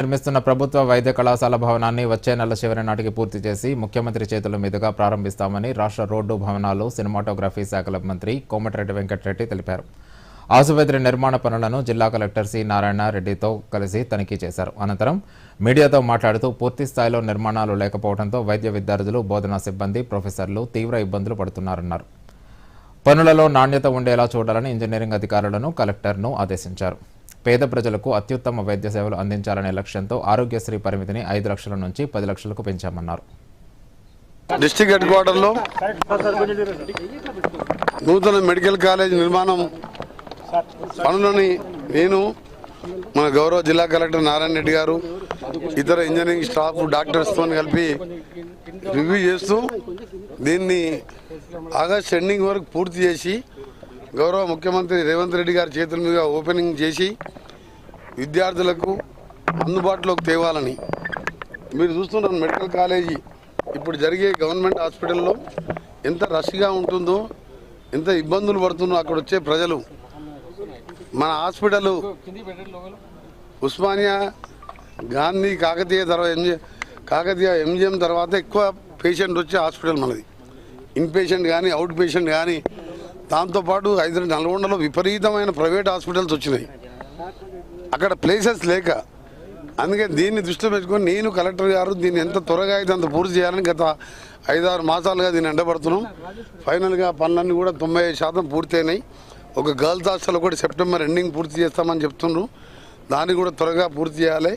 నిర్మిస్తున్న ప్రభుత్వ వైద్య కళాశాల భవనాన్ని వచ్చే నెల చివరి నాటికి పూర్తి చేసి ముఖ్యమంత్రి చేతుల మీదుగా ప్రారంభిస్తామని రాష్ట్ర రోడ్డు భవనాలు సినిమాటోగ్రఫీ శాఖల మంత్రి కోమటిరెడ్డి వెంకటరెడ్డి తెలిపారు. ఆసుపత్రి నిర్మాణ పనులను జిల్లా కలెక్టర్ సి నారాయణ రెడ్డితో కలిసి తనిఖీ చేశారు. అనంతరం మీడియాతో మాట్లాడుతూ పూర్తి స్థాయిలో నిర్మాణాలు లేకపోవడంతో వైద్య విద్యార్థులు బోధనా సిబ్బంది ప్రొఫెసర్లు తీవ్ర ఇబ్బందులు పడుతున్నారన్నారు. పనులలో నాణ్యత ఉండేలా చూడాలని ఇంజనీరింగ్ అధికారులను కలెక్టర్ను ఆదేశించారు. పేద ప్రజలకు అత్యుత్తమ వైద్య సేవలు అందించాలనే లక్ష్యంతో ఆరోగ్యశ్రీ పరిమితిని ఐదు లక్షల నుంచి పది లక్షలకు పెంచామన్నారు. డిస్టిక్ హెడ్ క్వార్టర్లో నూతన మెడికల్ కాలేజ్ నిర్మాణం పనులని నేను మన గౌరవ జిల్లా కలెక్టర్ నారాయణ రెడ్డి గారు ఇతర ఇంజనీరింగ్ స్టాఫ్ డాక్టర్స్తో కలిపి రివ్యూ చేస్తూ దీన్ని ఆగస్ట్ ఎండింగ్ వరకు పూర్తి చేసి గౌరవ ముఖ్యమంత్రి రేవంత్ రెడ్డి గారి చేతుల మీద ఓపెనింగ్ చేసి విద్యార్థులకు అందుబాటులోకి తేవాలని. మీరు చూస్తున్నారు మెడికల్ కాలేజీ. ఇప్పుడు జరిగే గవర్నమెంట్ హాస్పిటల్లో ఎంత రష్గా ఉంటుందో ఎంత ఇబ్బందులు పడుతుందో అక్కడ వచ్చే ప్రజలు. మన హాస్పిటల్ ఉస్మానియా గాంధీ కాకతీయ తర్వాత ఎంజి కాకతీయ ఎంజిఎం తర్వాత ఎక్కువ పేషెంట్ వచ్చే హాస్పిటల్ మనది. ఇన్ పేషెంట్ కానీ అవుట్ పేషెంట్ కానీ దాంతోపాటు హైదరాబాద్ నల్గొండలో విపరీతమైన ప్రైవేట్ హాస్పిటల్స్ వచ్చినాయి. అక్కడ ప్లేసెస్ లేక. అందుకే దీన్ని దృష్టిలో పెట్టుకొని నేను కలెక్టర్ గారు దీన్ని ఎంత త్వరగా అయితే అంత పూర్తి చేయాలని గత ఐదారు మాసాలుగా దీన్ని ఎండబడుతున్నాం. ఫైనల్గా పనులన్నీ కూడా తొంభై శాతం పూర్తయినాయి ఒక గర్ల్స్ హాస్టల్ కూడా సెప్టెంబర్ ఎండింగ్ పూర్తి చేస్తామని చెప్తున్నారు దాన్ని కూడా త్వరగా పూర్తి చేయాలి.